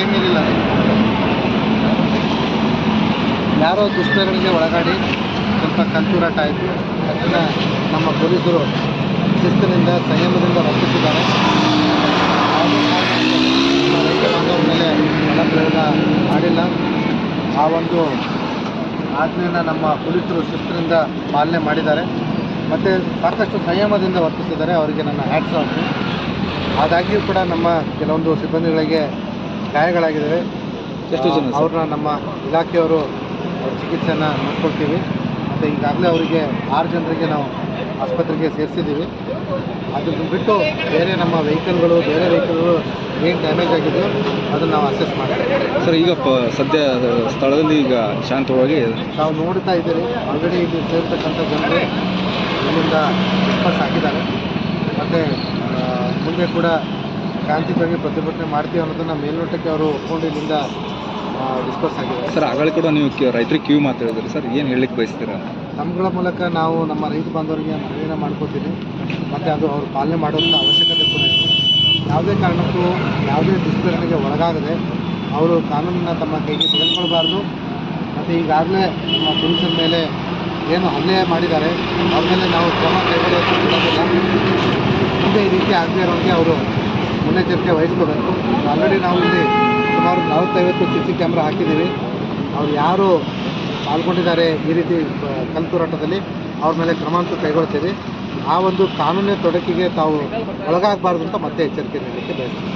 ಕೈ ಮೀರಿಲ್ಲ ಯಾರೋ ದುಷ್ಟಗಳಿಗೆ ಒಳಗಾಡಿ ಸ್ವಲ್ಪ ಕಂತೂರಾಟ ಆಯಿತು ಅದನ್ನು ನಮ್ಮ ಪೊಲೀಸರು ಶಿಸ್ತಿನಿಂದ, ಸಂಯಮದಿಂದ ರಕ್ಷಿಸಿದ್ದಾರೆ. ಮೇಲೆ ಹಣ ಪ್ರಯೋಗ ಮಾಡಿಲ್ಲ ಆ ಒಂದು ಆಜ್ಞೆಯನ್ನು ನಮ್ಮ ಪೊಲೀಸರು ಶಿಸ್ತಿನಿಂದ ಪಾಲನೆ ಮಾಡಿದ್ದಾರೆ. ಮತ್ತು ಸಾಕಷ್ಟು ಸಂಯಮದಿಂದ ವರ್ತಿಸಿದ್ದಾರೆ. ಅವರಿಗೆ ನನ್ನ ಹ್ಯಾಟ್ಸ್ ಆಫ್ ಆದಾಗ್ಯೂ ಕೂಡ ನಮ್ಮ ಕೆಲವೊಂದು ಸಿಬ್ಬಂದಿಗಳಿಗೆ ಗಾಯಗಳಾಗಿದ್ದಾವೆ ಎಷ್ಟು ಜನ? ಅವ್ರನ್ನ ನಮ್ಮ ಇಲಾಖೆಯವರು ಚಿಕಿತ್ಸೆಯನ್ನು ನೋಡ್ಕೊಳ್ತೀವಿ ಮತ್ತು ಈಗಾಗಲೇ ಅವರಿಗೆ ಆರು ಜನರಿಗೆ ನಾವು ಆಸ್ಪತ್ರೆಗೆ ಸೇರಿಸಿದ್ದೀವಿ. ಅದನ್ನು ಬಿಟ್ಟು ಬೇರೆ ನಮ್ಮ ವೆಹಿಕಲ್ಗಳು ಬೇರೆ ವೆಹಿಕಲ್ಗಳು ಏನು ಡ್ಯಾಮೇಜ್ ಆಗಿದೆಯೋ ಅದನ್ನು ನಾವು ಅಸೆಸ್ ಮಾಡ್ತೀವಿ. ಸರ್ ಈಗ ಪ ಸದ್ಯ ಸ್ಥಳದಲ್ಲಿ ಈಗ ಶಾಂತವಾಗಿ ನಾವು ನೋಡ್ತಾ ಇದ್ದೀರಿ ಆಲ್ರೆಡಿ ಇಲ್ಲಿ ಸೇರ್ತಕ್ಕಂಥ ಜನರು ಇಲ್ಲಿಂದ ಡಿಸ್ಪರ್ಸ್ ಹಾಕಿದ್ದಾರೆ ಮತ್ತು ಮುಂದೆ ಕೂಡ ಶಾಂತಿಯುತವಾಗಿ ಪ್ರತಿಭಟನೆ ಮಾಡ್ತೀವಿ ಅನ್ನೋದನ್ನ ಮೇಲ್ನೋಟಕ್ಕೆ ಅವರು ಒಪ್ಕೊಂಡು ಇಲ್ಲಿಂದ ಡಿಸ್ಪರ್ಸ್ ಆಗಿದ್ದಾರೆ. ಸರ್ ಆಗಲೇ ಕೂಡ ನೀವು ಕ್ಯೂ- ರೈತರಿಗೆ ಕ್ಯೂ ಮಾತಾಡಿದ್ರಿ ಸರ್ ಏನು ಹೇಳಲಿಕ್ಕೆ ಬಯಸ್ತೀರಾ? ನಮ್ಗಳ ಮೂಲಕ ನಾವು ನಮ್ಮ ರೈತ ಬಾಂಧವರಿಗೆ ಮನವಿನ ಮಾಡ್ಕೋತೀವಿ ಮತ್ತು ಅದು ಅವರು ಪಾಲನೆ ಮಾಡುವಂಥ ಅವಶ್ಯಕತೆ ಕೂಡ ಇದೆ. ಯಾವುದೇ ಕಾರಣಕ್ಕೂ ಯಾವುದೇ ದುಷ್ಕರಣೆಗೆ ಒಳಗಾಗದೆ ಅವರು ಕಾನೂನನ್ನ ತಮ್ಮ ಕೈಗೆ ತೆಗೆದುಕೊಳ್ಬಾರ್ದು. ಮತ್ತು ಈಗಾಗಲೇ ನಮ್ಮ ಪೊಲೀಸರ ಮೇಲೆ ಏನು ಹಲ್ಲೆ ಮಾಡಿದ್ದಾರೆ ಅವ್ರ ಮೇಲೆ ನಾವು ಕ್ರಮ ಕೈಗೊಳ್ಳೋದು ಮುಂದೆ ಈ ರೀತಿ ಆಗದೇ ಇರೋರಿಗೆ ಅವರು ಮುನ್ನೆಚ್ಚರಿಕೆ ವಹಿಸ್ಕೋಬೇಕು. ಆಲ್ರೆಡಿ ನಾವು ಇಲ್ಲಿ ಸುಮಾರು ನಲವತ್ತೈವತ್ತು ಸಿ ಸಿ ಕ್ಯಾಮ್ರಾ ಹಾಕಿದ್ದೀವಿ. ಅವ್ರು ಯಾರು ಪಾಲ್ಗೊಂಡಿದ್ದಾರೆ ಈ ರೀತಿ ಕಲ್ತೂರಾಟದಲ್ಲಿ ಅವ್ರ ಮೇಲೆ ಕ್ರಮಾಂಕ ಕೈಗೊಳ್ತೀವಿ. ಆ ಒಂದು ಕಾನೂನಿನ ತೊಡಕಿಗೆ ತಾವು ಒಳಗಾಗಬಾರ್ದು ಅಂತ ಮತ್ತೆ ಎಚ್ಚರಿಕೆ ನೀಡಲಿಕ್ಕೆ ಬಯಸ್ತೀವಿ.